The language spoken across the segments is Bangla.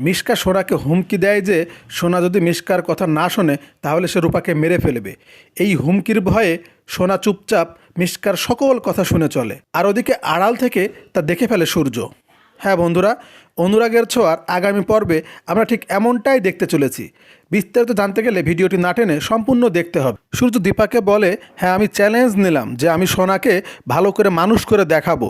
মিশকা সোনাকে হুমকি দেয় যে, সোনা যদি মিশকার কথা না শোনে, তাহলে সে রূপাকে মেরে ফেলবে। এই হুমকির ভয়ে সোনা চুপচাপ মিশকার সকল কথা শুনে চলে। আর ওদিকে আড়াল থেকে তা দেখে ফেলে সূর্য। হ্যাঁ বন্ধুরা, অনুরাগের ছোঁয়ার আগামী পর্বে আমরা ঠিক এমনটাই দেখতে চলেছি। বিস্তারিত জানতে গেলে ভিডিওটি না টেনে সম্পূর্ণ দেখতে হবে। সূর্য দীপাকে বলে হ্যাঁ আমি চ্যালেঞ্জ নিলাম যে আমি সোনাকে ভালো করে মানুষ করে দেখাবো।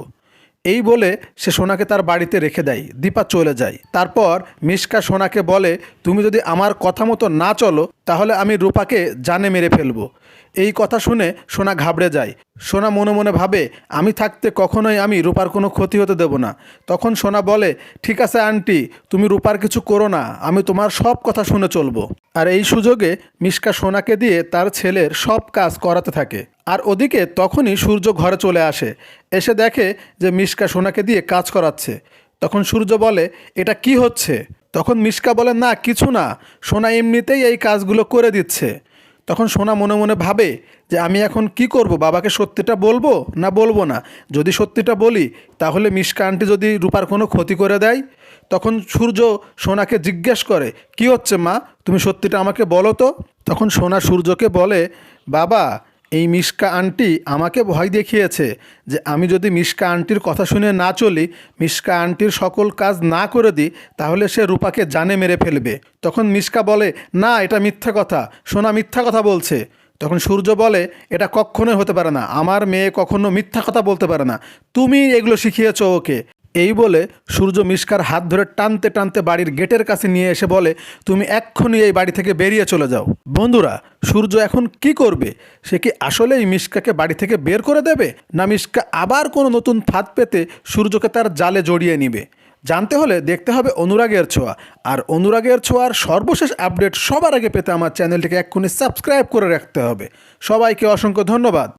এই বলে সে সোনাকে তার বাড়িতে রেখে দেয়। দীপা চলে যায়। তারপর মিশকা সোনাকে বলে, তুমি যদি আমার কথা মতো না চলো, তাহলে আমি রূপাকে জানে মেরে ফেলব। এই কথা শুনে সোনা ঘাবড়ে যায়। সোনা মনে মনে ভাবে, আমি থাকতে কখনোই আমি রূপার কোনো ক্ষতি হতে দেব না। তখন সোনা বলে, ঠিক আছে আন্টি, তুমি রূপার কিছু করো না, আমি তোমার সব কথা শুনে চলবো। আর এই সুযোগে মিশকা সোনাকে দিয়ে তার ছেলের সব কাজ করাতে থাকে। আর ওদিকে তখনই সূর্য ঘরে চলে আসে। এসে দেখে যে মিশকা সোনাকে দিয়ে কাজ করাচ্ছে। তখন সূর্য বলে, এটা কি হচ্ছে? তখন মিশকা বলে, না, কিছু না। সোনা এমনিতেই এই কাজগুলো করে দিচ্ছে। তখন সোনা মনে মনে ভাবে যে আমি এখন কি করব, বাবাকে সত্যিটা বলব না বলব না? যদি সত্যিটা বলি, তাহলে মিষ্কানটি যদি রূপার কোনো ক্ষতি করে দেয়? তখন সূর্য সোনাকে জিজ্ঞেস করে, কি হচ্ছে মা? তুমি সত্যিটা আমাকে বলো তো? তখন সোনা সূর্যকে বলে, বাবা এই মিশকা আন্টি আমাকে ভয় দেখিয়েছে যে আমি যদি মিশকা আন্টির কথা শুনে না চলি, মিশকা আন্টির সকল কাজ না করে দিই, তাহলে সে রূপাকে জানে মেরে ফেলবে। তখন মিশকা বলে, না, এটা মিথ্যা কথা। সোনা মিথ্যা কথা বলছে। তখন সূর্য বলে, এটা কখনোই হতে পারে না। আমার মেয়ে কখনো মিথ্যা কথা বলতে পারে না। তুমি এগুলো শিখিয়েছো ওকে। এই বলে সূর্য মিশকার হাত ধরে টানতে টানতে বাড়ির গেটের কাছে নিয়ে এসে বলে, তুমি এক্ষুনি এই বাড়ি থেকে বেরিয়ে চলে যাও। বন্ধুরা, সূর্য এখন কি করবে? সে কি আসলেই মিশকাকে বাড়ি থেকে বের করে দেবে? না মিশকা আবার কোনো নতুন ফাঁদ পেতে সূর্যকে তার জালে জড়িয়ে নিবে? জানতে হলে দেখতে হবে অনুরাগের ছোঁয়া। আর অনুরাগের ছোঁয়ার সর্বশেষ আপডেট সবার আগে পেতে আমার চ্যানেলটিকে এক্ষুনি সাবস্ক্রাইব করে রাখতে হবে। সবাইকে অসংখ্য ধন্যবাদ।